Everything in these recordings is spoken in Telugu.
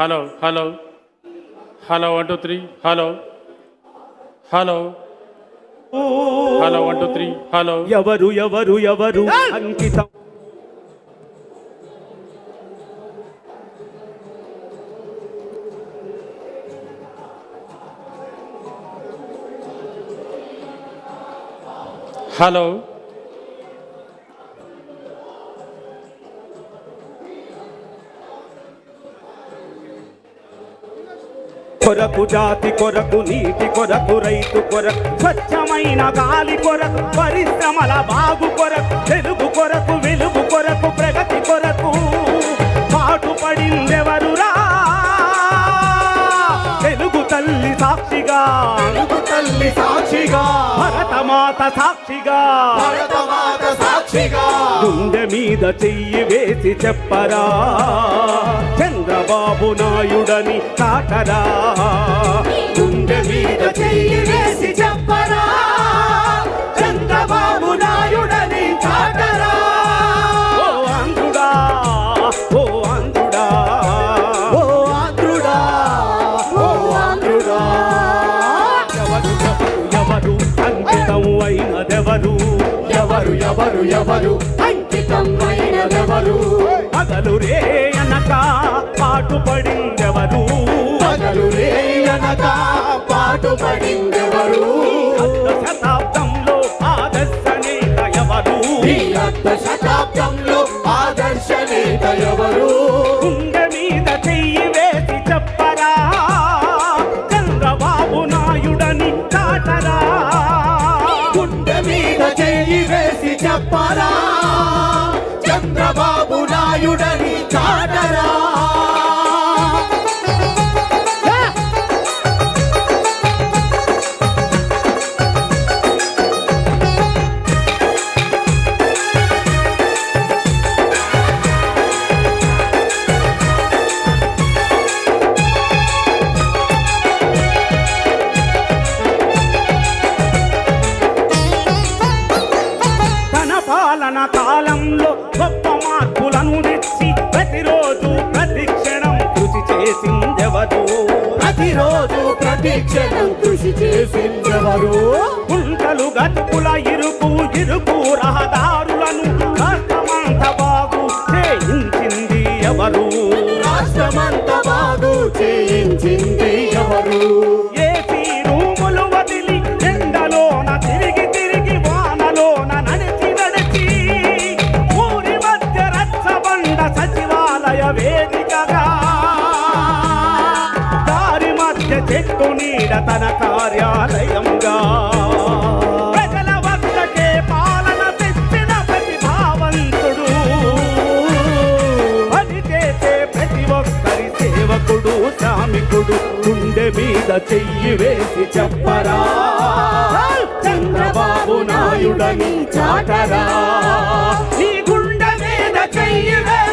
Hello hello. Hello one two three hello. Hello. Hello one two three hello. ఎవరు ఎవరు ఎవరు? అంకితం. హలో. కొరకు జాతి కొరకు నీటి కొరకు రైతు కొరకు స్వచ్ఛమైన గాలి కొరకు పరిశ్రమల బాగు కొరకు తెలుగు కొరకు వెలుగు కొరకు ప్రగతి కొరకు. పాటుపడిందెవరురా తెలుగు తల్లి సాక్షిగా. తెలుగు తల్లి సాక్షిగా. భరతమాత సాక్షిగా. భరతమాత సాక్షిగా గుండె మీద చెయ్యి వేసి చెప్పరా. చంద్రబాబు నాయుడని కాటరా గుండె మీద చెయ్యి వేసి చెప్పరా. చంద్రబాబు నాయుడని చాటరా ఎవరు? అంకితమైనదెవరు పగలు రే అనక పాటుపడిందెవరు? పగలు రేయనక పాటుపడిందెవరు? అర్ధ శతాబ్దంలో ఆదర్శ నేత ఎవరు శతాబ్దంలో ఆదర్శ నేత ఎవరు? గుండె మీద చెయ్యి వేసి చెప్పరా? చంద్రబాబు నాయుడని కాటరా చెప్పరా? చంద్రబాబు నాయుడని కాటరా మార్పులను తెచ్చి ప్రతిరోజు ప్రతిక్షణం కృషి చేసిందెవరు? ప్రతిరోజు ప్రతిక్షణం కృషి చేసిందెవరు? గుంటలు గతుకుల ఇరుకు ఇరుకు రహదారులను రాష్ట్రమంత బాగు చేయించింది ఎవరు? రాష్ట్రమంత బాగు చేయించింది ఎవరు? నీడ తన కార్యాలయంగా. ప్రజల వద్దకే పాలన తెచ్చిన ప్రతిభావంతుడు పని చేసే ప్రతి ఒక్కరి సేవకుడు శ్రామికుడు గుండె మీద చెయ్యి వేసి చెప్పరా. చంద్రబాబు నాయుడని చాటరా. నీ గుండె మీద చెయ్యి వేసి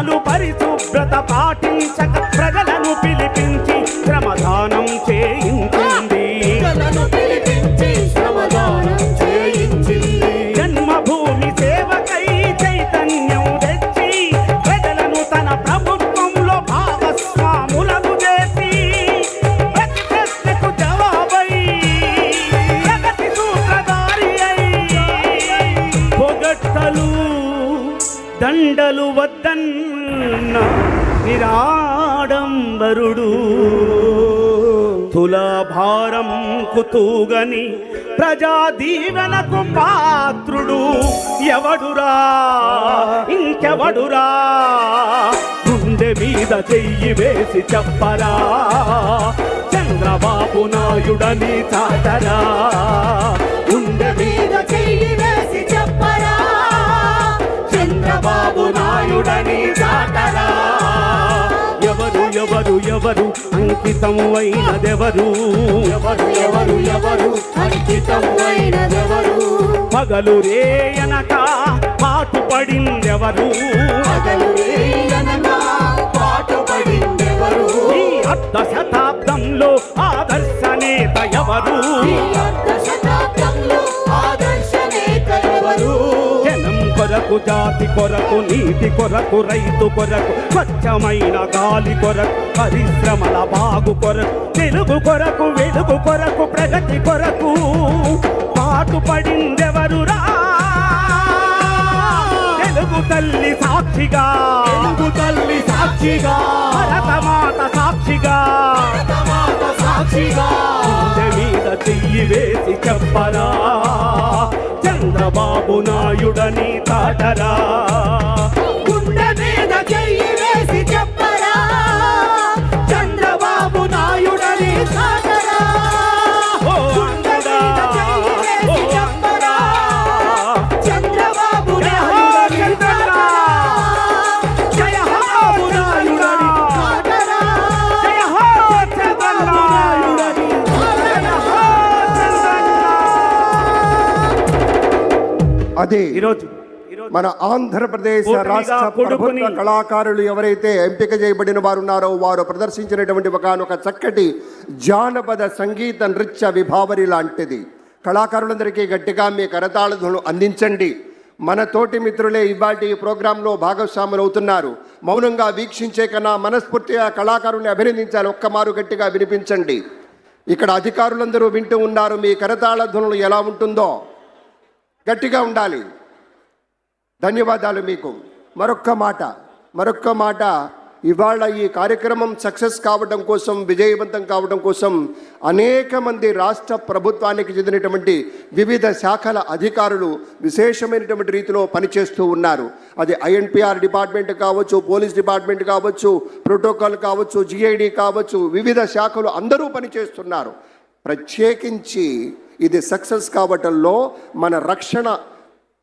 పట్టణాలు పరిశుభ్రత పాటించక తులాభారం ప్రజా దీవెనకు పాత్రుడు ఎవడురా? ఇంకెవడురా? గుండె మీద చెయ్యి వేసి చెప్పరా? చంద్రబాబు నాయుడని చాటరా? గుండె మీద మీద చెయ్యి వేసి చెప్పరా? చంద్రబాబు నాయుడని చాటరా? ఎవరు ఎవరు అంకితము అయినదెవరు ఎవరు ఎవరు ఎవరు అంకితం అయినదెవరు పగలు రేయనక పాటు పడిందెవరు పగలు రేయనగా కొరకు జాతి కొరకు నీతి కొరకు రైతు కొరకు స్వచ్ఛమైన గాలి కొరకు పరిశ్రమల బాగు కొరకు తెలుగు కొరకు వెలుగు కొరకు ప్రగతి కొరకు పాటు పడిందెవరురా తెలుగు తల్లి సాక్షిగా. తెలుగు తల్లి సాక్షిగా. భరతమాత సాక్షిగా. మాట సాక్షిగా. మీద చెయ్యి వేసి చెప్పరా? చంద్రబాబు నాయుడని తాటరా. అది ఈరోజు మన ఆంధ్రప్రదేశ్ రాష్ట్ర ప్రభుత్వ కళాకారులు ఎవరైతే ఎంపిక చేయబడిన వారు ఉన్నారో వారు ప్రదర్శించినటువంటి ఒకనొక చక్కటి జానపద సంగీత నృత్య విభావరి లాంటిది. కళాకారులందరికీ గట్టిగా మీ కరతాళధ్వను అందించండి. మన తోటి మిత్రులే ఇవాటి ఈ ప్రోగ్రాంలో భాగస్వాములు అవుతున్నారు మౌనంగా వీక్షించే కన్నా మనస్ఫూర్తిగా కళాకారుల్ని అభినందించాలి. ఒక్కమారు గట్టిగా వినిపించండి. ఇక్కడ అధికారులందరూ వింటూ ఉన్నారు మీ కరతాళ ధ్వనులు ఎలా ఉంటుందో. గట్టిగా ఉండాలి. ధన్యవాదాలు మీకు. మరొక్క మాట మరొక్క మాట. ఇవాళ ఈ కార్యక్రమం సక్సెస్ కావడం కోసం విజయవంతం కావడం కోసం అనేక మంది రాష్ట్ర ప్రభుత్వానికి చెందినటువంటి వివిధ శాఖల అధికారులు విశేషమైనటువంటి రీతిలో పనిచేస్తూ ఉన్నారు. అది ఐఎన్పిఆర్ డిపార్ట్మెంట్ కావచ్చు పోలీస్ డిపార్ట్మెంట్ కావచ్చు ప్రోటోకాల్ కావచ్చు జిఐడి కావచ్చు వివిధ శాఖలు అందరూ పనిచేస్తున్నారు. ప్రత్యేకించి ఇది సక్సెస్ కావటంలో మన రక్షణ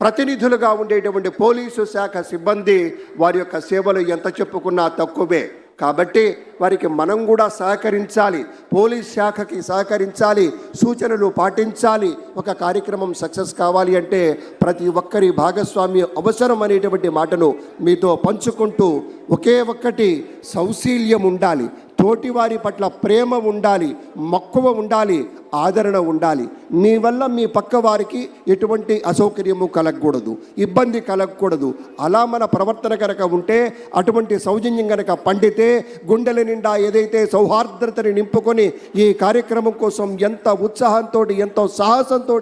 ప్రతినిధులుగా ఉండేటువంటి పోలీసు శాఖ సిబ్బంది వారి యొక్క సేవలు ఎంత చెప్పుకున్నా తక్కువే. కాబట్టి వారికి మనం కూడా సహకరించాలి. పోలీస్ శాఖకి సహకరించాలి. సూచనలు పాటించాలి. ఒక కార్యక్రమం సక్సెస్ కావాలి అంటే ప్రతి ఒక్కరి భాగస్వామ్యం అవసరం అనేటువంటి మాటను మీతో పంచుకుంటూ ఒకే ఒక్కటి సౌశీల్యం ఉండాలి. తోటివారి పట్ల ప్రేమ ఉండాలి మక్కువ ఉండాలి ఆదరణ ఉండాలి. మీ వల్ల మీ పక్క వారికి ఎటువంటి అసౌకర్యము కలగకూడదు ఇబ్బంది కలగకూడదు. అలా మన ప్రవర్తన కనుక ఉంటే అటువంటి సౌజన్యం కనుక పండితే గుండెల నిండా ఏదైతే సౌహార్దతని నింపుకొని ఈ కార్యక్రమం కోసం ఎంత ఉత్సాహంతో ఎంతో సాహసంతో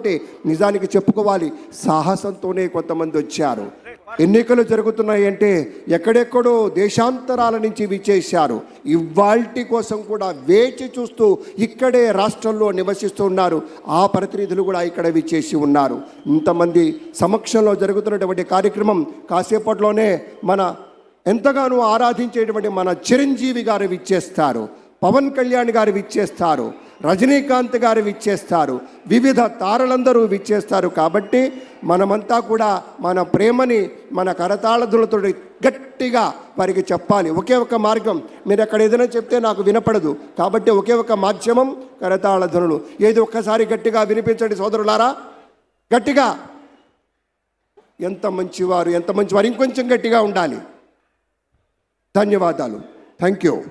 నిజానికి చెప్పుకోవాలి సాహసంతోనే కొంతమంది వచ్చారు. ఎన్నికలు జరుగుతున్నాయి అంటే ఎక్కడెక్కడో దేశాంతరాల నుంచి విచ్చేశారు. ఇవాల్టి కోసం కూడా వేచి చూస్తూ ఇక్కడే రాష్ట్రంలో నివసిస్తున్నారు. ఆ ప్రతినిధులు కూడా ఇక్కడ విచ్చేసి ఉన్నారు. ఇంతమంది సమక్షంలో జరుగుతున్నటువంటి కార్యక్రమం కాసేపట్లోనే మన ఎంతగానో ఆరాధించేటువంటి మన చిరంజీవి గారు విచ్చేస్తారు. పవన్ కళ్యాణ్ గారు విచ్చేస్తారు. రజనీకాంత్ గారు విచ్చేస్తారు. వివిధ తారలందరూ విచ్చేస్తారు కాబట్టి మనమంతా కూడా మన ప్రేమని మన కరతాళదులతో గట్టిగా వారికి చెప్పాలి. ఒకే ఒక మార్గం. మీరు అక్కడ ఏదైనా చెప్తే నాకు వినపడదు. కాబట్టి ఒకే ఒక మాధ్యమం కరతాళధ్వనులు ఏది ఒక్కసారి గట్టిగా వినిపించండి సోదరులారా? గట్టిగా. ఎంత మంచివారు ఎంత మంచివారు. ఇంకొంచెం గట్టిగా ఉండాలి. ధన్యవాదాలు. Thank you.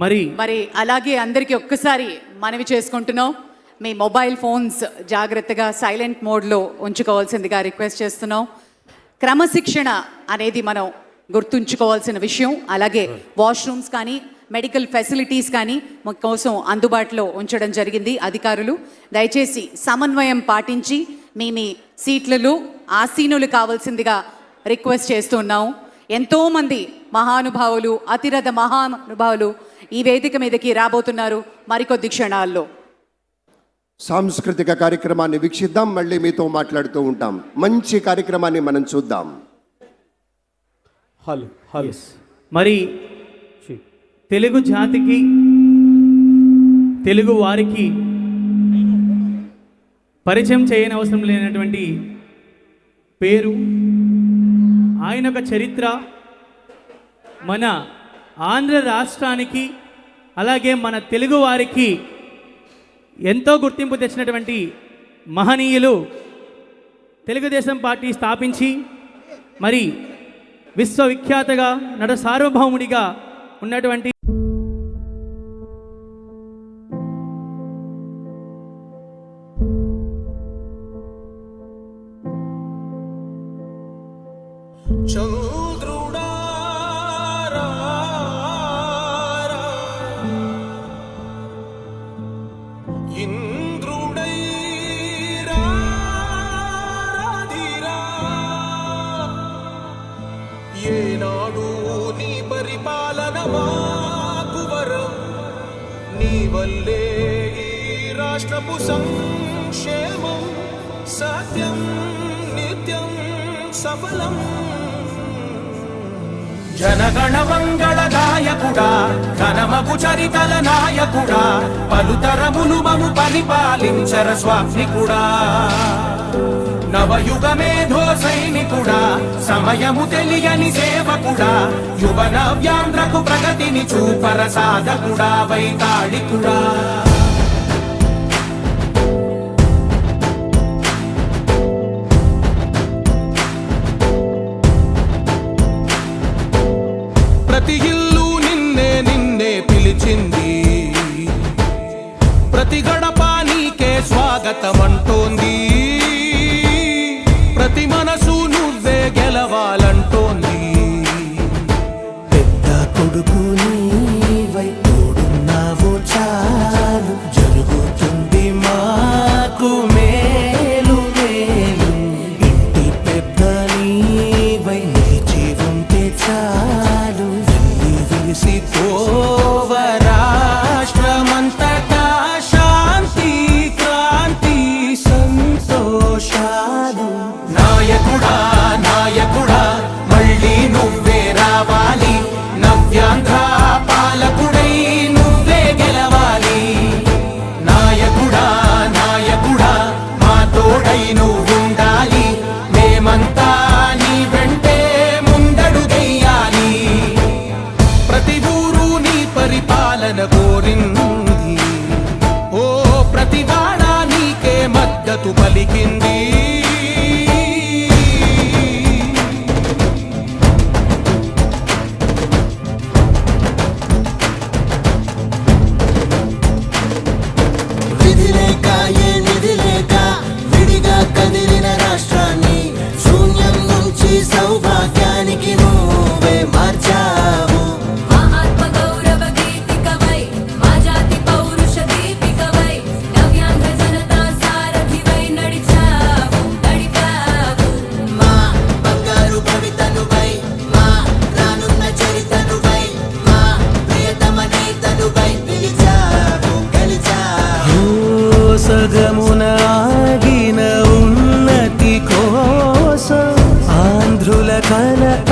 మరి మరి అలాగే అందరికీ ఒక్కసారి మనవి చేసుకుంటున్నాం. మీ మొబైల్ ఫోన్స్ జాగ్రత్తగా సైలెంట్ మోడ్లో ఉంచుకోవాల్సిందిగా రిక్వెస్ట్ చేస్తున్నాం. క్రమశిక్షణ అనేది మనం గుర్తుంచుకోవాల్సిన విషయం. అలాగే వాష్రూమ్స్ కానీ మెడికల్ ఫెసిలిటీస్ కానీ మా కోసం అందుబాటులో ఉంచడం జరిగింది అధికారులు. దయచేసి సమన్వయం పాటించి మీ మీ సీట్లలో ఆసీనులు కావాల్సిందిగా రిక్వెస్ట్ చేస్తున్నాం. ఎంతోమంది మహానుభావులు అతిరథ మహానుభావులు ఈ వేదిక మీదకి రాబోతున్నారు మరికొద్ది క్షణాల్లో. సాంస్కృతిక కార్యక్రమాన్ని వీక్షిద్దాం మళ్ళీ మీతో మాట్లాడుతూ ఉంటాం. మంచి కార్యక్రమాన్ని మనం చూద్దాం. Hello hello. మరి తెలుగు జాతికి తెలుగు వారికి పరిచయం చేయని అవసరం లేనటువంటి పేరు ఆయన ఒక చరిత్ర మన ఆంధ్ర రాష్ట్రానికి అలాగే మన తెలుగు వారికి ఎంతో గుర్తింపు తెచ్చినటువంటి మహనీయులు తెలుగుదేశం పార్టీ స్థాపించి మరి విశ్వవిఖ్యాతగా నట సార్వభౌముడిగా ఉన్నటువంటి సత్యం నిత్యం సఫలం. జనగణ మంగళ గాయకుడా ఘనమగు చరితల నాయకుడా పలుతరములు మము పరిపాలించర స్వామికుడా నవయుగ మేధో సైనికుడా సమయము తెలియని సేవకుడా యువ నవ్యాంధ్రకు ప్రగతిని చూపర సాధకుడా వైతాళికుడా. තමන්ට خلق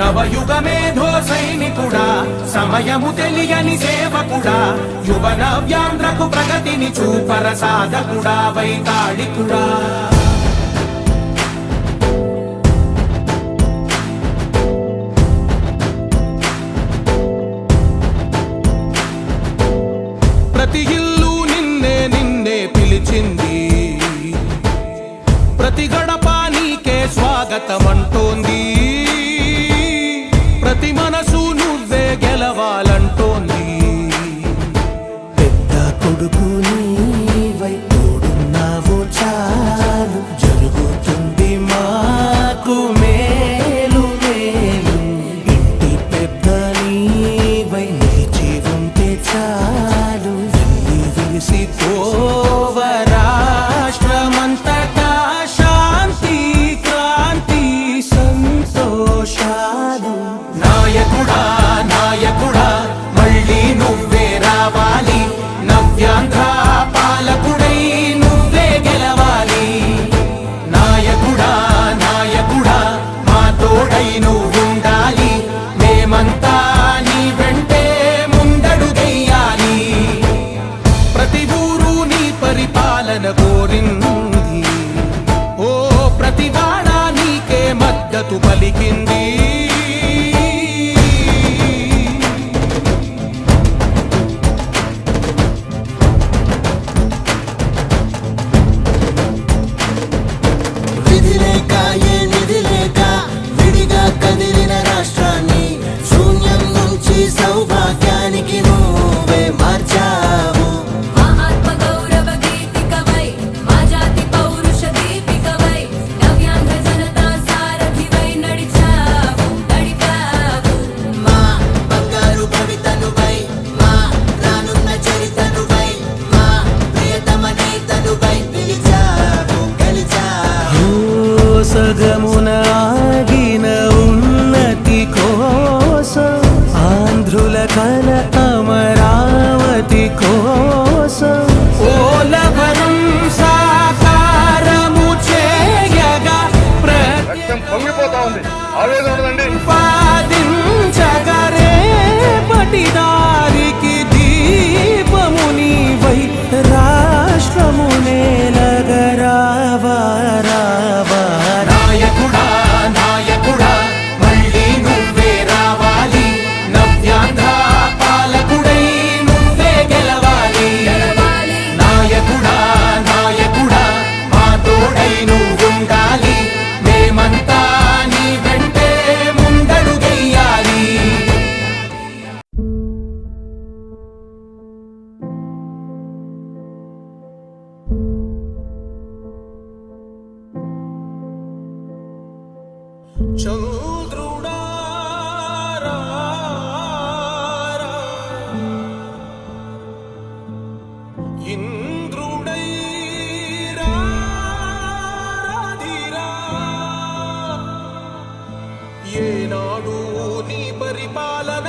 నవయుగ మేధో సైనికుడా సమయము తెలియని సేవకుడా యువన వ్యాంధ్రకు ప్రగతిని చూపర సాధకుడా వైతాళికుడా. ప్రతి గడప నీకే స్వాగతమంట